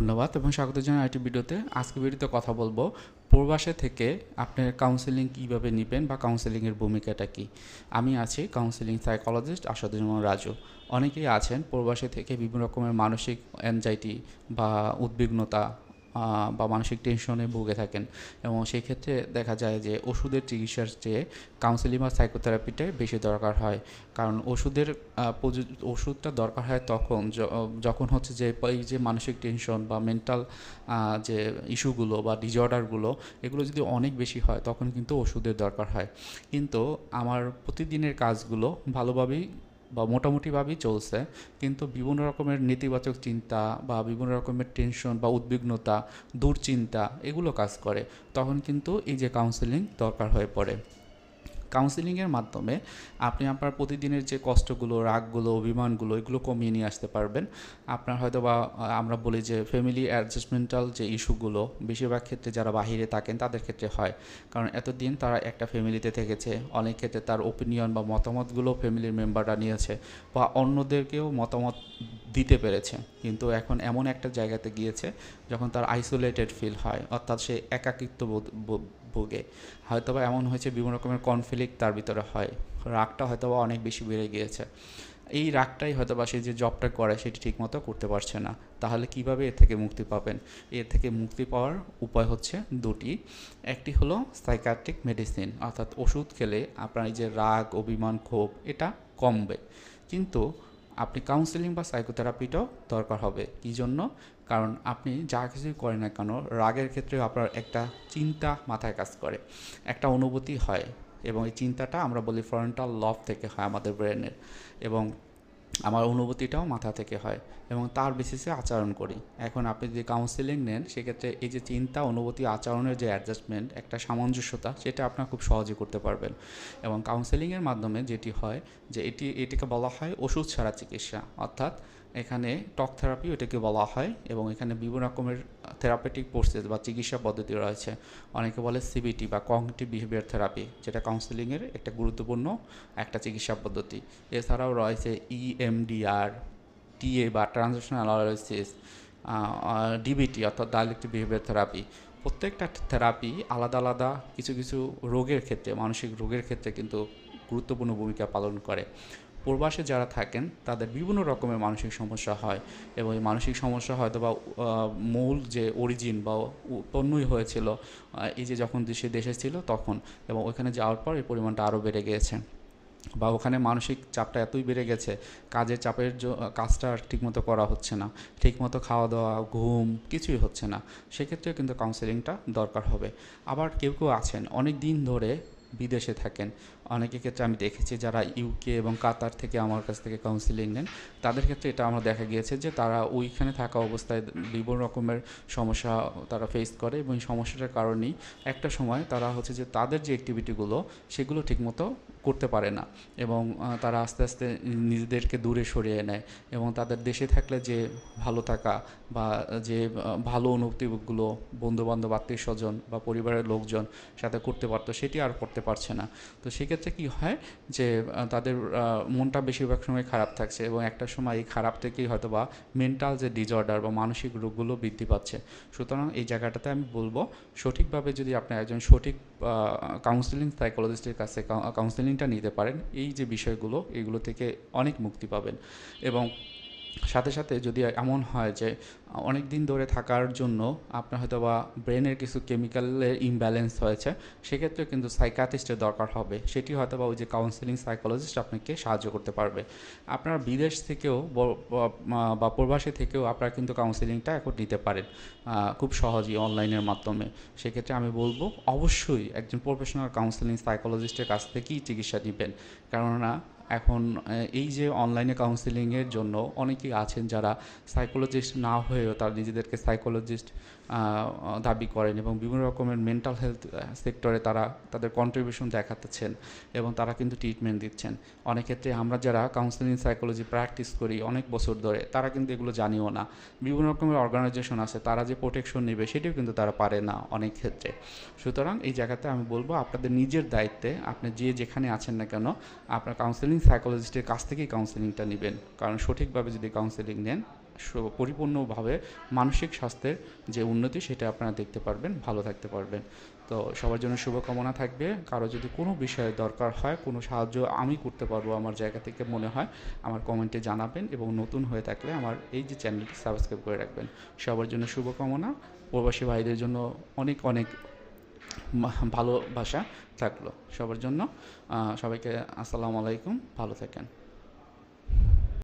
ধন্যবাদ এবং স্বাগত জানাই আইটি ভিডিওতে। আজকে ভিডিওতে কথা বলব, প্রবাসে থেকে আপনার কাউন্সেলিং কীভাবে নেবেন বা কাউন্সেলিংয়ের ভূমিকাটা কী? আমি আছি কাউন্সেলিং সাইকোলজিস্ট আসাদুজ্জামান রাজু। অনেকেই আছেন প্রবাসে থেকে বিভিন্ন রকমের মানসিক অ্যাংজাইটি বা উদ্বিগ্নতা বা মানসিক টেনশনে ভুগে থাকেন। এবং সেই ক্ষেত্রে দেখা যায় যে ওষুধের চিকিৎসার চেয়ে কাউন্সেলিং বা সাইকোথেরাপিটাই বেশি দরকার হয়। কারণ ওষুধের ওষুধটা দরকার হয় তখন যখন হচ্ছে যে এই যে মানসিক টেনশন বা মেন্টাল যে ইস্যুগুলো বা ডিজঅর্ডারগুলো এগুলো যদি অনেক বেশি হয় তখন কিন্তু ওষুধের দরকার হয়। কিন্তু আমার প্রতিদিনের কাজগুলো ভালোভাবেই বা মোটামুটিভাবেই চলছে, কিন্তু বিভিন্ন রকমের নেতিবাচক চিন্তা বা বিভিন্ন রকমের টেনশন বা উদ্বিগ্নতা, দুশ্চিন্তা এগুলো কাজ করে। তখন কিন্তু এই যে কাউন্সেলিং দরকার হয়ে পড়ে। কাউন্সেলিংয়ের মাধ্যমে আপনি আপনার প্রতিদিনের যে কষ্টগুলো, রাগগুলো, অভিমানগুলো, এগুলো কমিয়ে নিয়ে আসতে পারবেন। আপনার হয়তো বা আমরা বলি যে ফ্যামিলি অ্যাডজাস্টমেন্টাল যে ইস্যুগুলো বেশিরভাগ ক্ষেত্রে যারা বাহিরে থাকেন তাদের ক্ষেত্রে হয়। কারণ এতদিন তারা একটা ফ্যামিলিতে থেকেছে, অনেক ক্ষেত্রে তার ওপিনিয়ন বা মতামতগুলো ফ্যামিলির মেম্বাররা নিয়েছে বা অন্যদেরকেও মতামত দিতে পেরেছে। কিন্তু এখন এমন একটা জায়গাতে গিয়েছে যখন তার আইসোলেটেড ফিল হয়, অর্থাৎ সে একাকিত্ব ভোগে। হয়তোবা এমন হয়েছে বিভিন্ন রকমের কনফ্লিক্ট তার ভিতরে হয়। রাগটা হয়তোবা অনেক বেশি বেড়ে গিয়েছে। এই রাগটাই হয়তোবা সে যে জবটা করে সেটি ঠিকমতো করতে পারছে না। তাহলে কীভাবে এর থেকে মুক্তি পাবেন? এর থেকে মুক্তি পাওয়ার উপায় হচ্ছে দুটি। একটি হলো সাইকাট্রিক মেডিসিন অর্থাৎ ওষুধ খেলে আপনার এই যে রাগ, অভিমান, ক্ষোভ, এটা কমবে। কিন্তু আপনি কাউন্সেলিং বা সাইকোথেরাপিটাও দরকার হবে। কী জন্য কারণ আপনি যা কিছুই করেন না কেন, রাগের ক্ষেত্রে আপনার একটা চিন্তা মাথায় কাজ করে, একটা অনুভূতি হয় এবং এই চিন্তাটা আমরা বলি ফরেন্টাল লভ থেকে হয় আমাদের ব্রেনের এবং আমার অনুভূতিটাও মাথা থেকে হয় এবং তার বেসিসে আচরণ করি। এখন আপনি যদি কাউন্সিলিং নেন, সেক্ষেত্রে এই যে চিন্তা, অনুভূতি, আচরণের যে অ্যাডজাস্টমেন্ট একটা সামঞ্জস্যতা, সেটা আপনার খুব সহজে করতে পারবেন। এবং কাউন্সেলিংয়ের মাধ্যমে যেটি হয় যে এটি, এটিকে বলা হয় ওষুধ ছাড়া চিকিৎসা। অর্থাৎ এখানে টক থেরাপি এটাকে বলা হয় এবং এখানে বিভিন্ন রকমের থেরাপেটিক প্রসেস বা চিকিৎসা পদ্ধতি রয়েছে। অনেকে বলে সিবিটি বা কগনিটিভ বিহেভিয়ার থেরাপি যেটা কাউন্সেলিংয়ের একটা গুরুত্বপূর্ণ একটা চিকিৎসা পদ্ধতি। এছাড়াও রয়েছে E ইএমডিআর টিএ বা ট্রানজেকশনাল অ্যানালাইসিস ডিবিটি অর্থাৎ ডায়ালেক্টিভ বিহেভিয়ার থেরাপি প্রত্যেকটা থেরাপি আলাদা আলাদা কিছু কিছু রোগের ক্ষেত্রে, মানসিক রোগের ক্ষেত্রে কিন্তু গুরুত্বপূর্ণ ভূমিকা পালন করে। প্রবাসে যারা থাকেন, তাদের বিভিন্ন রকমের মানসিক সমস্যা হয় এবং এই মানসিক সমস্যা হয়তো বা মূল যে অরিজিন বা উৎপন্নই হয়েছিল এই যে যখন দেশে দেশে ছিল তখন এবং ওখানে যাওয়ার পর এই পরিমাণটা আরও বেড়ে গিয়েছে বা ওখানে মানসিক চাপটা এতই বেড়ে গেছে, কাজের চাপের কাজটা আর ঠিকমতো করা হচ্ছে না, ঠিকমতো খাওয়া দাওয়া ঘুম কিছুই হচ্ছে না সেক্ষেত্রে কিন্তু কাউন্সেলিংটা দরকার হবে। আবার কেউ কেউ আছেন, অনেক দিন ধরে বিদেশে থাকেন। অনেকের ক্ষেত্রে আমি দেখেছি যারা ইউকে এবং কাতার থেকে আমার কাছ থেকে কাউন্সিলিং নেন, তাদের ক্ষেত্রে এটা আমার দেখা গিয়েছে যে তারা ওইখানে থাকা অবস্থায় বিভিন্ন রকমের সমস্যা তারা ফেস করে এবং এই সমস্যাটার কারণেই একটা সময় তারা হচ্ছে যে তাদের যে অ্যাক্টিভিটিগুলো সেগুলো ঠিকমতো করতে পারে না এবং তারা আস্তে আস্তে নিজেদেরকে দূরে সরিয়ে নেয় এবং তাদের দেশে থাকলে যে ভালো থাকা বা যে ভালো অনুভূতিগুলো বন্ধুবান্ধব, আত্মীয় স্বজন বা পরিবারের লোকজন সাথে করতে পারতো, সেটি আর করতে পারছে না। তো সেক্ষেত্রে কি হয় যে তাদের মনটা বেশিরভাগ সময় খারাপ থাকছে এবং একটা সময় এই খারাপ থেকেই হয়তো বা মেন্টাল যে ডিজঅর্ডার বা মানসিক রোগগুলো বৃদ্ধি পাচ্ছে। সুতরাং এই জায়গাটাতে আমি বলব, সঠিকভাবে যদি আপনি একজন সঠিক কাউন্সিলিং সাইকোলজিস্টের কাছে কাউন্সিলিংটা নিতে পারেন, এই যে বিষয়গুলো, এগুলো থেকে অনেক মুক্তি পাবেন। এবং সাথে সাথে যদি এমন হয় যে, অনেক দিন ধরে থাকার জন্য আপনার হয়তো বা ব্রেনের কিছু কেমিক্যালের ইমব্যালেন্স হয়েছে সেক্ষেত্রে কিন্তু সাইকাটিস্টের দরকার হবে। সেটি হয়তো বা ওই যে কাউন্সিলিং সাইকোলজিস্ট আপনাকে সাহায্য করতে পারবে। আপনার বিদেশ থেকেও ব- প্রবাসী থেকেও আপনারা কিন্তু কাউন্সিলিংটা এখন নিতে পারেন খুব সহজেই অনলাইনের মাধ্যমে। সেক্ষেত্রে আমি বলব, অবশ্যই একজন প্রফেশনাল কাউন্সিলিং সাইকোলজিস্টের কাছ থেকেই চিকিৎসা দিবেন কেননা এখন এই যে অনলাইনে কাউন্সিলিংয়ের জন্য অনেকেই আছেন যারা সাইকোলজিস্ট না হয়েও তারা নিজেদেরকে সাইকোলজিস্ট দাবি করেন এবং বিভিন্ন রকমের মেন্টাল হেলথ সেক্টরে তারা তাদের কন্ট্রিবিউশন দেখাতেছেন এবং তারা কিন্তু ট্রিটমেন্ট দিচ্ছেন। অনেক ক্ষেত্রে আমরা যারা কাউন্সিলিং সাইকোলজি প্র্যাকটিস করি অনেক বছর ধরে, তারা কিন্তু এগুলো জানিও না। বিভিন্ন রকমের অর্গানাইজেশন আছে, তারা যে প্রোটেকশন নেবে সেটিও কিন্তু তারা পারে না অনেক ক্ষেত্রে। সুতরাং এই জায়গাতে আমি বলব, আপনাদের নিজের দায়িত্বে, আপনি যে যেখানে আছেন না কেন, আপনার কাউন্সিলিং সাইকোলজিস্টের কাছ থেকেই কাউন্সেলিংটা নেবেন। কারণ সঠিকভাবে যদি কাউন্সেলিং নেন পরিপূর্ণভাবে মানসিক স্বাস্থ্যের যে উন্নতি, সেটা আপনারা দেখতে পারবেন, ভালো থাকতে পারবেন। তো সবার জন্য শুভকামনা থাকবে। কারও যদি কোনো বিষয়ে দরকার হয়, কোনো সাহায্য আমি করতে পারব আমার জায়গা থেকে মনে হয়, আমার কমেন্টে জানাবেন এবং নতুন হয়ে থাকলে আমার এই যে চ্যানেলটি সাবস্ক্রাইব করে রাখবেন। সবার জন্য শুভকামনা। প্রবাসী ভাইদের জন্য অনেক অনেক ভালোবাসা থাকল। সবার জন্য সবাইকে আসসালামু আলাইকুম ভালো থাকেন।